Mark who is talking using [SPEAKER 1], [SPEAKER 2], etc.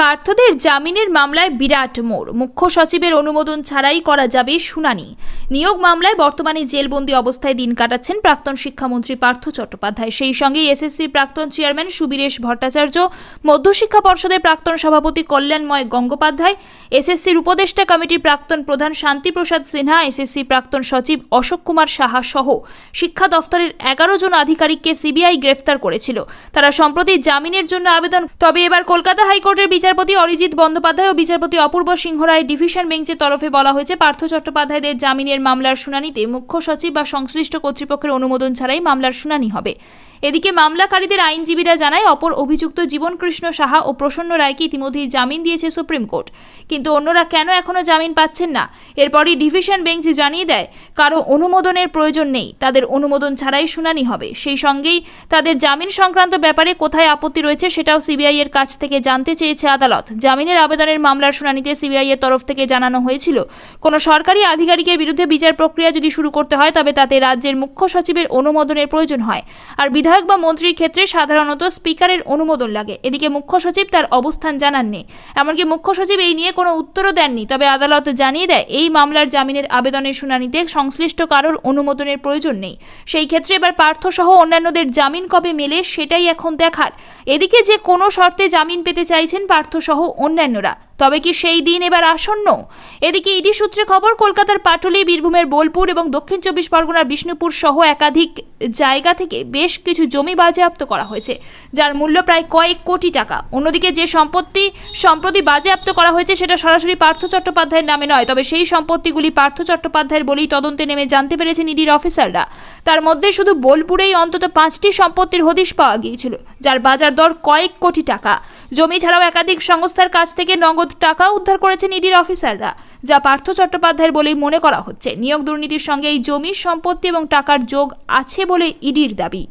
[SPEAKER 1] পার্থদের জামিনের মামলায় বিরাট মোড়। মুখ্য সচিবের অনুমোদন ছাড়াই করা যাবে শুনানি। নিয়োগ মামলায় বর্তমানে জেলবন্দি অবস্থায় দিন কাটাচ্ছেন প্রাক্তন শিক্ষামন্ত্রী পার্থ চট্টোপাধ্যায়। সেই সঙ্গে এসএসসি প্রাক্তন চেয়ারম্যান সুবীরেশ ভট্টাচার্য, মধ্যশিক্ষা পর্ষদের প্রাক্তন সভাপতি কল্যাণময় গঙ্গোপাধ্যায়, এসএসসির উপদেষ্টা কমিটির প্রাক্তন প্রধান শান্তিপ্রসাদ সিনহা, এসএসসি প্রাক্তন সচিব অশোক কুমার সাহা সহ শিক্ষা দফতরের এগারো জন আধিকারিককে সিবিআই গ্রেফতার করেছিল। তারা সম্প্রতি জামিনের জন্য আবেদন, তবে এবার কলকাতা হাইকোর্টের বিচারপতি অরিজিৎ বন্দ্যোপাধ্যায় ও বিচারপতি অপূর্ব সিংহ রায় ডিভিশন বেঞ্চের তরফে বলা হয়েছে, পার্থ চট্টোপাধ্যায়দের জামিনের মামলার শুনানিতে মুখ্য সচিব বা সংশ্লিষ্ট কর্তৃপক্ষের অনুমোদন ছাড়াই মামলার শুনানি হবে। এদিকে মামলাকারীদের আইনজীবীরা জানায়, অপর অভিযুক্ত জীবনকৃষ্ণ সাহা ও প্রসন্ন রায়কে ইতিমধ্যেই জামিন দিয়েছে সুপ্রিম কোর্ট। কিন্তু অন্যরা কেন এখনও জামিন পাচ্ছেন না? এরপরই ডিভিশন বেঞ্চ জানিয়ে দেয়, কারও অনুমোদনের প্রয়োজন নেই, তাদের অনুমোদন ছাড়াই শুনানি হবে। সেই সঙ্গেই তাদের জামিন সংক্রান্ত ব্যাপারে কোথায় আপত্তি রয়েছে সেটাও সিবিআই এর কাছ থেকে জানতে চেয়েছে আদালত। জামিনের আবেদনের মামলার শুনানিতে সিবিআই এর তরফ থেকে জানানো হয়েছিল, কোনো সরকারি আধিকারিকের বিরুদ্ধে বিচার প্রক্রিয়া যদি শুরু করতে হয়, তবে তাতে রাজ্যের মুখ্য সচিবের অনুমোদনের প্রয়োজন হয়। আর বিধায়ক বা মন্ত্রীর ক্ষেত্রে সাধারণত স্পিকারের অনুমোদন লাগে। এদিকে মুখ্য সচিব তার অবস্থান জানাননি। এমনকি মুখ্য সচিব এই নিয়ে কোনো উত্তরও দেননি। তবে আদালত জানিয়ে দেয়, এই মামলার জামিনের আবেদনের শুনানিতে সংশ্লিষ্ট কারোর অনুমোদনের প্রয়োজন নেই। সেই ক্ষেত্রে এবার পার্থ সহ অন্যান্যদের জামিন কবে মেলে, সেটাই এখন দেখার। এদিকে যে কোনো শর্তে জামিন পেতে চাইছেন পার্থ সহ অন্যান্যরা তবে কি সেই দিন এবার আসন্ন? এদিকে ইডি সূত্রে খবর, কলকাতার পাটুলি, বীরভূমের বোলপুর এবং দক্ষিণ চব্বিশ পরগনার বিষ্ণুপুর সহ একাধিক জায়গা থেকে বেশ কিছু জমি বাজেয়াপ্ত করা হয়েছে, যার মূল্য প্রায় কয়েক কোটি টাকা। অন্যদিকে যে সম্পত্তি সম্প্রতি বাজেয়াপ্ত করা হয়েছে সেটা সরাসরি পার্থ চট্টোপাধ্যায়ের নামে নয়, তবে সেই সম্পত্তিগুলি পার্থ চট্টোপাধ্যায়ের বলেই তদন্তে নেমে জানতে পেরেছেন ইডির অফিসাররা। তার মধ্যে শুধু বোলপুরেই অন্তত পাঁচটি সম্পত্তির হদিশ পাওয়া গিয়েছিল, যার বাজার দর কয়েক কোটি টাকা। জমি ছাড়াও একাধিক সংস্থার কাছ থেকে নগদ টাকা উদ্ধার করেছেন ইডির অফিসাররা, যা পার্থ চট্টোপাধ্যায়ের বলেই মনে করা হচ্ছে। নিয়োগ দুর্নীতির সঙ্গে এই জমির সম্পত্তি এবং টাকার যোগ আছে বলে ইডির দাবি।